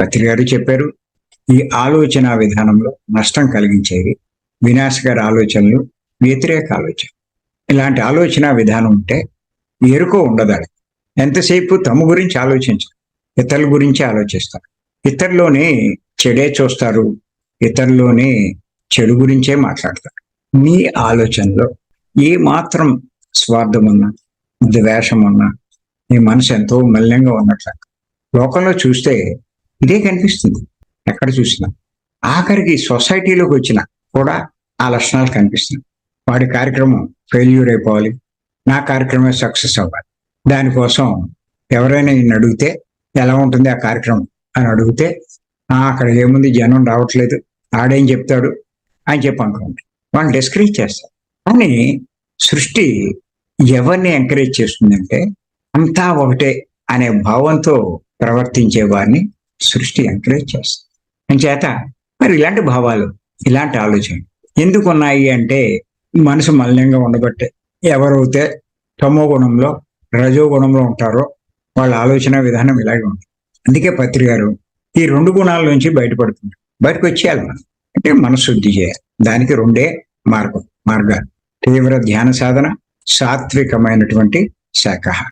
పత్రి గారు చెప్పారు ఈ ఆలోచన విధానంలో నష్టం కలిగించేవి వినాశకర ఆలోచనలు వ్యతిరేక ఆలోచన ఇలాంటి ఆలోచన విధానం ఉంటే ఎరుకో ఉండదాడు ఎంతసేపు తమ గురించి ఆలోచించరు ఇతరుల గురించి ఆలోచిస్తారు. ఇతరులోనే చెడే చూస్తారు ఇతరులోనే చెడు గురించే మాట్లాడతారు. మీ ఆలోచనలో ఏ మాత్రం స్వార్థం ఉన్నా ద్వేషం ఉన్నా మీ మనసు ఎంతో మలినంగా ఉన్నట్లు లోకంలో చూస్తే ఇదే కనిపిస్తుంది. ఎక్కడ చూసినా. ఆఖరికి సొసైటీలోకి వచ్చిన కూడా ఆ లక్షణాలు కనిపిస్తున్నాయి. వాడి కార్యక్రమం ఫెయిల్యూర్ అయిపోవాలి. నా కార్యక్రమం సక్సెస్ అవ్వాలి. దానికోసం ఎవరైనా ఈయన అడిగితే ఎలా ఉంటుంది ఆ కార్యక్రమం అని అడిగితే అక్కడ ఏముంది? జనం రావట్లేదు. ఆడేం చెప్తాడు? అని చెప్పి అనుకోండి వాళ్ళు డిస్కరేజ్ చేస్తారు. కానీ సృష్టి ఎవరిని ఎంకరేజ్ చేస్తుందంటే అంతా ఒకటే అనే భావంతో ప్రవర్తించే వారిని సృష్టి ఎంకరేజ్ చేస్తుంది. అంచేత మరి ఇలాంటి భావాలు ఇలాంటి ఆలోచన ఎందుకు ఉన్నాయి అంటే మనసు మలినంగా ఉండబట్టే ఎవరైతే తమో గుణంలో రజో గుణంలో ఉంటారో వాళ్ళ ఆలోచన విధానం ఇలాగే ఉంటుంది. అందుకే పత్రి గారు ఈ రెండు గుణాల నుంచి బయటపడుతుంది బయటకు వచ్చేయాలి మనం. అంటే మనశుద్ధి చేయాలి. దానికి రెండే మార్గం మార్గాలు. తీవ్ర ధ్యాన సాధన సాత్వికమైనటువంటి శాఖ.